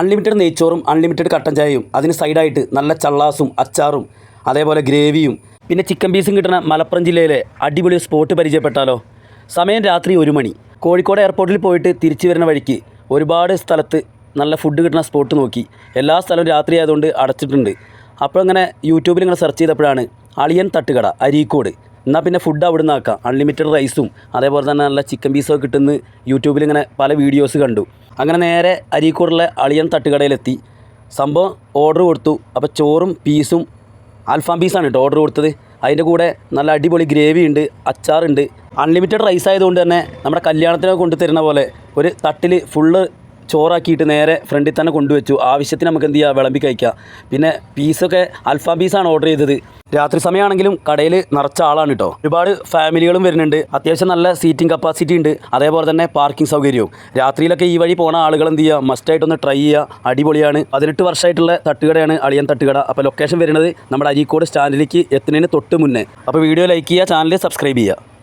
Unlimited നെയ്ച്ചോറും unlimited കട്ടൻ ചായയും അതിന് സൈഡായിട്ട് നല്ല ചള്ളാസും അച്ചാറും അതേപോലെ ഗ്രേവിയും പിന്നെ ചിക്കൻ പീസും കിട്ടുന്ന മലപ്പുറം ജില്ലയിലെ അടിപൊളി സ്പോട്ട് പരിചയപ്പെട്ടാലോ? സമയം രാത്രി ഒരു മണി. കോഴിക്കോട് എയർപോർട്ടിൽ പോയിട്ട് തിരിച്ചു വരുന്ന വഴിക്ക് ഒരുപാട് സ്ഥലത്ത് നല്ല ഫുഡ് കിട്ടുന്ന സ്പോട്ട് നോക്കി. എല്ലാ സ്ഥലവും രാത്രി ആയതുകൊണ്ട് അടച്ചിട്ടുണ്ട്. അപ്പോൾ അങ്ങനെ യൂട്യൂബിൽ ഇങ്ങനെ സെർച്ച് ചെയ്തപ്പോഴാണ് അളിയൻ തട്ടുകട അരീക്കോട്. എന്നാൽ പിന്നെ ഫുഡ് അവിടെ നിന്ന് ആക്കാം അൺലിമിറ്റഡ് റൈസും അതേപോലെ തന്നെ നല്ല ചിക്കൻ പീസൊക്കെ കിട്ടുന്ന യൂട്യൂബിൽ ഇങ്ങനെ പല വീഡിയോസ് കണ്ടു. അങ്ങനെ നേരെ അരീക്കൂറിലെ അളിയൻ തട്ടുകടയിലെത്തി. സംഭവം ഓർഡർ കൊടുത്തു. അപ്പോൾ ചോറും പീസും അൽഫാം പീസാണ് കേട്ടോ ഓർഡർ കൊടുത്തത്. അതിന്റെ കൂടെ നല്ല അടിപൊളി ഗ്രേവി ഉണ്ട് അച്ചാറുണ്ട്. അൺലിമിറ്റഡ് റൈസ് ആയതുകൊണ്ട് തന്നെ നമ്മുടെ കല്യാണത്തിനൊക്കെ കൊണ്ടു തരുന്ന പോലെ ഒരു തട്ടിൽ ഫുള്ള് ചോറാക്കിയിട്ട് നേരെ ഫ്രണ്ടിൽ തന്നെ കൊണ്ടുവച്ചു. ആവശ്യത്തിന് നമുക്ക് എന്ത് ചെയ്യാം? വിളമ്പി കഴിക്കാം. പിന്നെ പീസൊക്കെ അൽഫാം പീസാണ് ഓർഡർ ചെയ്തത്. രാത്രി സമയമാണെങ്കിലും കടയിൽ നിറച്ച ആളാണ് കേട്ടോ. ഒരുപാട് ഫാമിലികളും വരുന്നുണ്ട്. അത്യാവശ്യം നല്ല സീറ്റിംഗ് കപ്പാസിറ്റി ഉണ്ട്. അതേപോലെ തന്നെ പാർക്കിംഗ് സൗകര്യവും. രാത്രിയിലൊക്കെ ഈ വഴി പോണ ആളുകൾ എന്ത് ചെയ്യുക മസ്റ്റായിട്ടൊന്ന് ട്രൈ ചെയ്യുക. അടിപൊളിയാണ്. പതിനെട്ട് വർഷമായിട്ടുള്ള തട്ടുകടയാണ് അളിയൻ തട്ടുകട. അപ്പോൾ ലൊക്കേഷൻ വരുന്നത് നമ്മുടെ അരീക്കോട് സ്റ്റാൻഡിലേക്ക് എത്തുന്നതിന് തൊട്ട് മുന്നേ. അപ്പോൾ വീഡിയോ ലൈക്ക് ചെയ്യുക ചാനൽ സബ്സ്ക്രൈബ് ചെയ്യുക.